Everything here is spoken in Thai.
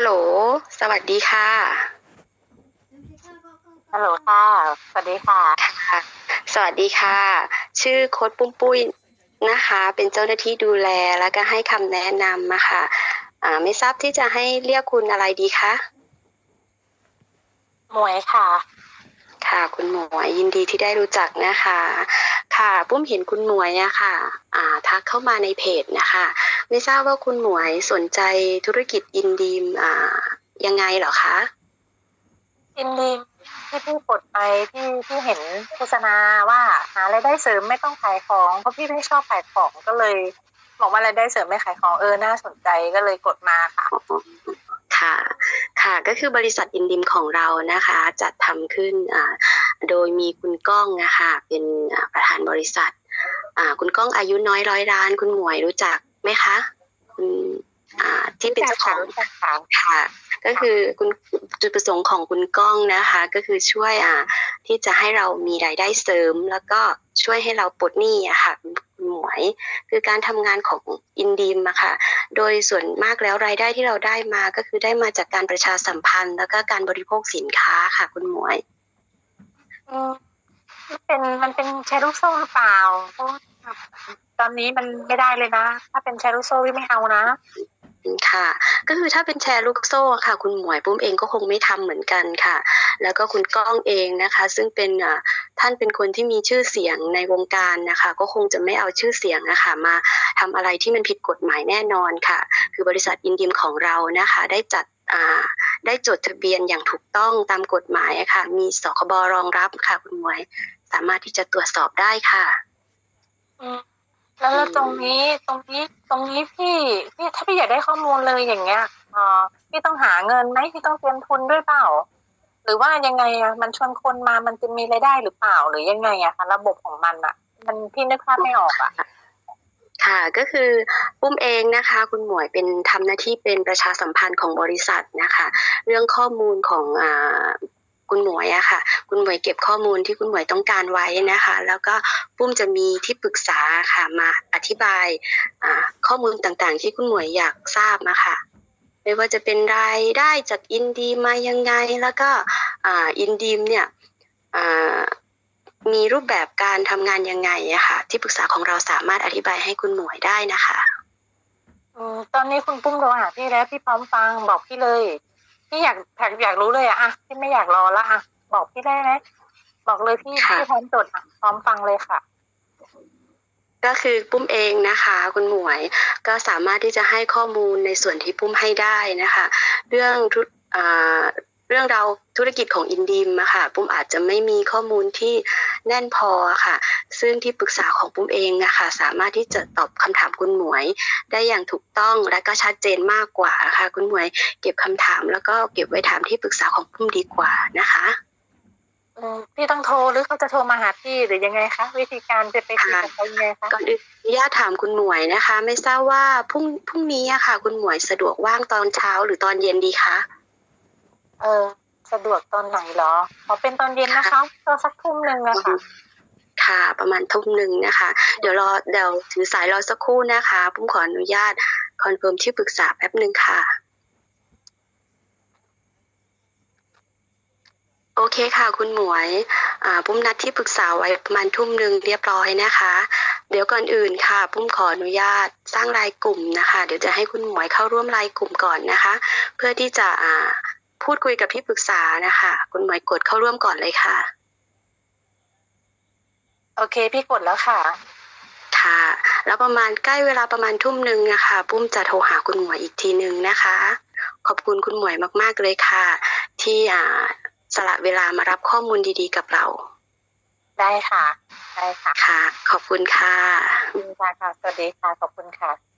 ฮัลโหล สวัสดีค่ะ ฮัลโหลค่ะ สวัสดีค่ะ ค่ะ สวัสดีค่ะ ชื่อโค้ดปุ้มปุ้ยนะคะ เป็นเจ้าหน้าที่ดูแลแล้วก็ให้คำแนะนำมาค่ะ อ่า ไม่ทราบที่จะให้เรียกคุณอะไรดีคะ หมวยค่ะ ค่ะคุณหมวยยินดีที่ได้รู้จักนะคะ ค่ะปุ้มเห็นคุณหมวยอะค่ะ อ่าทักเข้ามาในเพจนะคะ ไม่ทราบว่าคุณหมวยสนใจธุรกิจอินดีมอ่ายังไงเหรอคะ อินดีที่พี่กดไปที่ที่เห็นโฆษณาว่าหารายได้เสริมไม่ต้องขายของเพราะพี่ไม่ชอบขายของก็เลยบอกว่ารายได้เสริมไม่ขายของเออน่าสนใจก็เลยกดมาค่ะค่ะ ค่ะ ก็คือบริษัทอินดิมของเรานะคะ จัดทำขึ้นอ่าโดยมีคุณก้องนะคะ เป็นอ่าประธานบริษัทอ่าคุณก้องอายุน้อยร้อยล้าน คุณหมวยรู้จัก ไหมคะคุณอ่าที่เป็นเจ้าของค่ะ ก็คือคุณจุดประสงค์ของคุณก้องนะคะ ก็คือช่วยอ่าที่จะให้เรามีรายได้เสริม แล้วก็ช่วยให้เราปลดหนี้อะค่ะคุณหมวย คือการทำงานของอินดีมอะค่ะ โดยส่วนมากแล้วรายได้ที่เราได้มาก็คือได้มาจากการประชาสัมพันธ์ แล้วก็การบริโภคสินค้าค่ะ คุณหมวยมันเป็นมันเป็นแชร์ลูกโซ่หรือเปล่าเพราะว่า ตอนนี้มันไม่ได้เลยนะ ถ้าเป็นแชร์ลูกโซ่พี่ไม่เอานะค่ะ ก็คือถ้าเป็นแชร์ลูกโซ่ค่ะ คุณหมวยปุ้มเองก็คงไม่ทำเหมือนกันค่ะ แล้วก็คุณก้องเองนะคะ ซึ่งเป็นอ่าท่านเป็นคนที่มีชื่อเสียงในวงการนะคะ ก็คงจะไม่เอาชื่อเสียงนะคะมาทำอะไรที่มันผิดกฎหมายแน่นอนค่ะ คือบริษัทอินดิมของเรานะคะ ได้จัดอ่าได้จดทะเบียนอย่างถูกต้องตามกฎหมายค่ะ มีสคบรองรับค่ะ คุณหมวยสามารถที่จะตรวจสอบได้ค่ะอืม แล้วแล้วตรงนี้ตรงนี้ตรงนี้พี่พี่ถ้าพี่อยากได้ข้อมูลเลยอย่างเงี้ยอ่าพี่ต้องหาเงินไหมพี่ต้องเตรียมทุนด้วยเปล่า หรือว่ายังไงอะมันชวนคนมามันจะมีรายได้หรือเปล่าหรือยังไงอะคะระบบของมันอะ มันพี่นึกภาพไม่ออกอะค่ะก็คือปุ้มเองนะคะ คุณหมวยเป็นทำหน้าที่เป็นประชาสัมพันธ์ของบริษัทนะคะ เรื่องข้อมูลของอ่า คุณหมวยอะค่ะ คุณหมวยเก็บข้อมูลที่คุณหมวยต้องการไว้นะคะ แล้วก็ปุ้มจะมีที่ปรึกษาค่ะมาอธิบายข้อมูลต่างๆ ที่คุณหมวยอยากทราบนะคะไม่ว่าจะเป็นรายได้จากอินดีมายังไง แล้วก็อินดีมเนี่ยมีรูปแบบการทำงานยังไงอะค่ะ ที่ปรึกษาของเราสามารถอธิบายให้คุณหมวยได้นะคะอตอนนี้คุณปุ้มโทรหาพี่แล้วพี่พร้อมฟังบอกพี่เลย พี่อยากอยากอยากรู้เลยอะอะพี่ไม่อยากรอละอะบอกพี่ได้ไหมบอกเลยพี่ค่ะ พี่พร้อมจดอะพร้อมฟังเลยค่ะ ก็คือปุ้มเองนะคะ คุณหมวยก็สามารถที่จะให้ข้อมูลในส่วนที่ปุ้มให้ได้นะคะ เรื่องธุอ่า เรื่องราวธุรกิจของอินดีมอะค่ะปุ้มอาจจะไม่มีข้อมูลที่แน่นพอค่ะ ซึ่งที่ปรึกษาของปุ้มเองอะค่ะสามารถที่จะตอบคำถามคุณหมวย ได้อย่างถูกต้องและก็ชัดเจนมากกว่าค่ะ คุณหมวยเก็บคำถามแล้วก็เก็บไว้ถามที่ปรึกษาของปุ้มดีกว่านะคะอืมพี่ต้องโทรหรือเขาจะโทรมาหาพี่หรือยังไงคะวิธีการจะไปคุยกับเขายังไงคะก่อนอื่นขออนุญาตถามคุณหมวยนะคะ ไม่ทราบว่าพรุ่งพรุ่งนี้อะค่ะ คุณหมวยสะดวกว่างตอนเช้าหรือตอนเย็นดีคะ เออ สะดวกตอนไหนเหรอขอเป็นตอนเย็นนะคะตอนสักทุ่มหนึ่งอะค่ะค่ะประมาณทุ่มหนึ่งนะคะ เดี๋ยวรอเดี๋ยวถือสายรอสักครู่นะคะปุ้มขออนุญาตคอนเฟิร์มที่ปรึกษาแป๊บหนึ่งค่ะ โอเคค่ะ คุณหมวยอ่าปุ้มนัดที่ปรึกษาไว้ประมาณทุ่มหนึ่งเรียบร้อยนะคะ เดี๋ยวก่อนอื่นค่ะปุ้มขออนุญาตสร้างรายกลุ่มนะคะ เดี๋ยวจะให้คุณหมวยเข้าร่วมรายกลุ่มก่อนนะคะ เพื่อที่จะอ่า พูดคุยกับที่ปรึกษานะคะ คุณหมวยกดเข้าร่วมก่อนเลยค่ะ โอเค พี่กดแล้วค่ะ ค่ะ แล้วประมาณใกล้เวลาประมาณทุ่มหนึ่งนะคะปุ้มจะโทรหาคุณหมวยอีกทีหนึ่งนะคะ ขอบคุณคุณหมวยมาก ๆเลยค่ะ ที่อ่าสละเวลามารับข้อมูลดีๆ กับเรา ได้ค่ะ ได้ค่ะ ค่ะ ขอบคุณค่ะ ขอบคุณค่ะ สวัสดีค่ะ ขอบคุณค่ะ